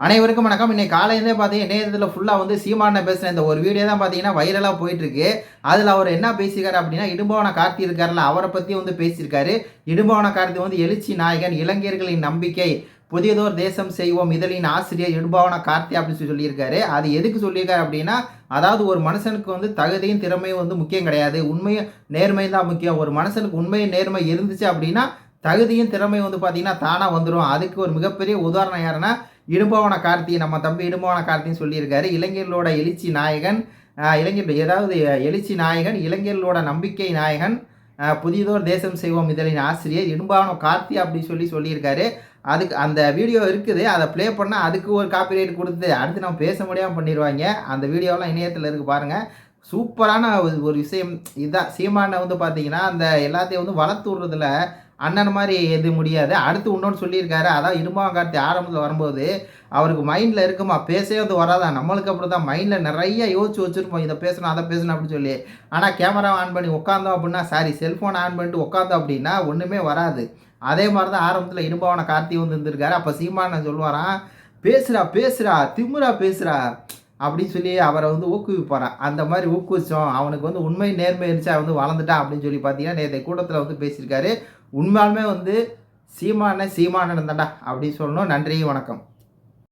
அனைவருக்கும் வணக்கம். இன்னைக்கு காலையிலே பார்த்தீங்கன்னா இணையத்தில் ஃபுல்லாக வந்து சீமான பேசுகிற இந்த ஒரு வீடியோ தான் பார்த்தீங்கன்னா வைரலாக போயிட்டுருக்கு. அதில் அவர் என்ன பேசியிருக்காரு அப்படின்னா இடும்பவன கார்த்தி இருக்கார்ல அவரை பற்றி வந்து பேசியிருக்காரு. இடும்பவன கார்த்தி வந்து எழுச்சி நாயகன் இளைஞர்களின் நம்பிக்கை புதியதோர் தேசம் செய்வோம் இதழின் ஆசிரியர் இடும்பவன கார்த்தி அப்படின்னு சொல்லி சொல்லியிருக்காரு. அது எதுக்கு சொல்லியிருக்காரு அப்படின்னா அதாவது ஒரு மனுஷனுக்கு வந்து தகுதியும் திறமையும் வந்து முக்கியம் கிடையாது. உண்மையும் நேர்மையும் தான் முக்கியம். ஒரு மனுஷனுக்கு உண்மையும் நேர்மை இருந்துச்சு அப்படின்னா தகுதியும் திறமையும் வந்து பார்த்தீங்கன்னா தானாக வந்துடும் அதுக்கு ஒரு மிகப்பெரிய உதாரணம் யாருன்னா இடும்பவன கார்த்தி நம்ம தம்பி இடும்பவன கார்த்தின்னு சொல்லியிருக்காரு. இளைஞர்களோட எழுச்சி நாயகன் இளைஞர் ஏதாவது எழுச்சி நாயகன் இளைஞர்களோட நம்பிக்கை நாயகன் புதியதோர் தேசம் செய்வோம் இதழின் ஆசிரியர் இடும்பவன கார்த்தி அப்படின்னு சொல்லி சொல்லியிருக்காரு. அதுக்கு அந்த வீடியோ இருக்குது. அதை ப்ளே பண்ணால் அதுக்கு ஒரு காப்பிரைட் கொடுத்து அடுத்து நம்ம பேச முடியாமல் பண்ணிடுவாங்க அந்த வீடியோலாம் இணையத்தில் இருக்குது பாருங்கள் சூப்பரான ஒரு விஷயம். இதுதான் சீமானை வந்து பார்த்தீங்கன்னா அந்த எல்லாத்தையும் வந்து வளர்த்து விடுறதுல அண்ணன் மாதிரி எது முடியாது. அடுத்து இன்னொன்று சொல்லியிருக்காரு. அதான் இரும்பாங்கார்த்தி ஆரம்பத்தில் வரும்போது அவருக்கு மைண்டில் இருக்குமா? பேசவே வந்து வராதா? நம்மளுக்கு அப்படி தான் மைண்டில் நிறைய யோசிச்சு வச்சுருப்போம். இதை பேசணும் அதை பேசணும் அப்படின்னு சொல்லி. ஆனால் கேமரா ஆன் பண்ணி உட்காந்தோம் அப்படின்னா சாரி செல்ஃபோன் ஆன் பண்ணிட்டு உட்காந்தோம் அப்படின்னா ஒன்றுமே வராது. அதே மாதிரி தான் ஆரம்பத்தில் இரும்பாவன கார்த்தி வந்து இருந்திருக்காரு. அப்போ சீமான சொல்லுவாராம்? பேசுகிறா பேசுகிறா திமுறா பேசுகிறா அப்படின்னு சொல்லி அவரை வந்து ஊக்குவிப்பாரான் அந்த மாதிரி ஊக்குவிச்சோம். அவனுக்கு வந்து உண்மை நேர்மை இருந்துச்சு. அவன் வந்து வளர்ந்துட்டான் அப்படின்னு சொல்லி பார்த்தீங்கன்னா நேற்று கூட்டத்தில் வந்து பேசியிருக்காரு. உண்மையாலுமே வந்து சீமான சீமானன் தான்டா அப்படின்னு சொல்லணும். நன்றி வணக்கம்.